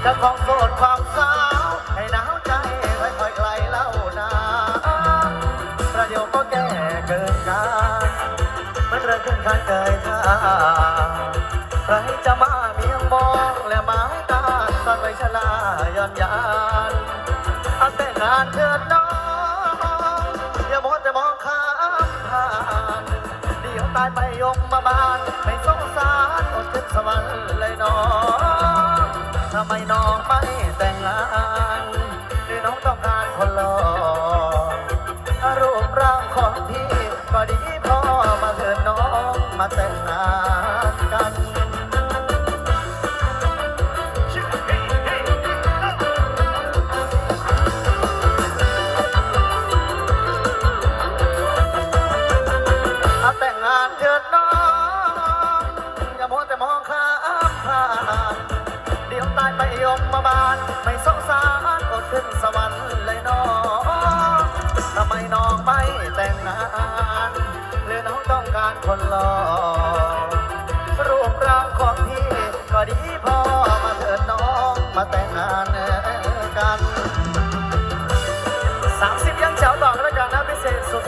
ไรจะของโสดความสาว ให้หนาวใจค่อยๆไกลเล่านาประเดี๋ยวก็แก่เกินการมันเริ่มขึ้นคันเกยท่าใครจะมาเมียงมองและหมายตาตอนไปชลาย้อนยานเอาแต่งานเถิดน้องอย่ามัวแต่มองข้ามผ่านเดี๋ยวตายไปยกมาบาน ไม่สงสารอดขึ้นสวรรค์เลยน้อง ทำไมน้องไม่แต่งงานหรือน้องต้องการคนหล่อรูปร่างของพี่ก็ดีพอมาเถิดน้องมาแต่งงานกัน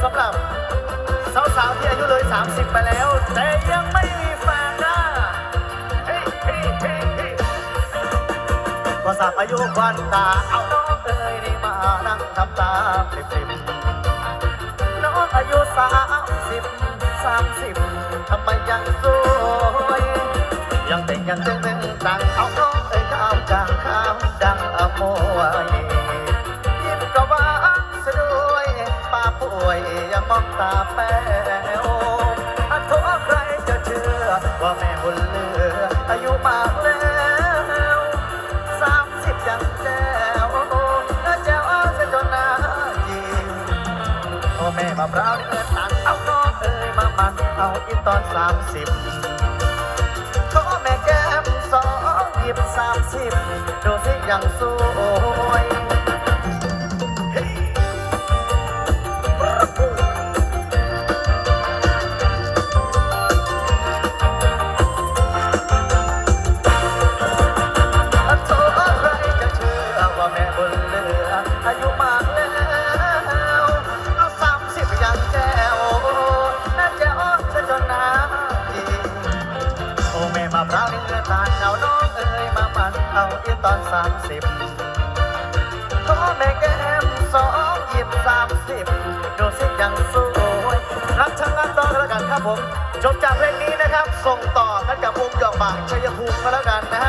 สำหรับสาวๆที่อายุเลย 30 ไปแล้ว แต่ยังไม่มีแฟนนะเฮ้ยเฮ้ยเฮ้ยเฮ้ยพอสับอายุควันตา เอาน้องเอ๋ยนี่มานั่งทำตาปริบๆน้องอายุสามสิบสามสิบทำไมยังสวยยังเด็กยังเต้นเต้นตังเอาน้องเอ๋ยข้าวจางข้าวดังอโมย ตาแป๋วอันโทษใครจะเชื่อ ว่าแม่บุญเหลือ อายุมากแล้วสามสิบยังแจ๋วน่าแจ๋วซะจนหน้ายิ้มโอแม่มะพร้าดีเอินตันเอาน้องเอ้ยมามัน เอาอีตอนสามสิบขอแม่แก้มสองหยิบสามสิบดูสิยังสู เอาอีตอนสามสิบขอแม่แก้มสองหยิบสามสิบดูสิยังสวยรับช่างงานต่อกันแล้วกันครับผม จบจากเพลงนี้นะครับ ส่งต่อกันกับวงหยอกบากชัยภูมิก็แล้วกันนะ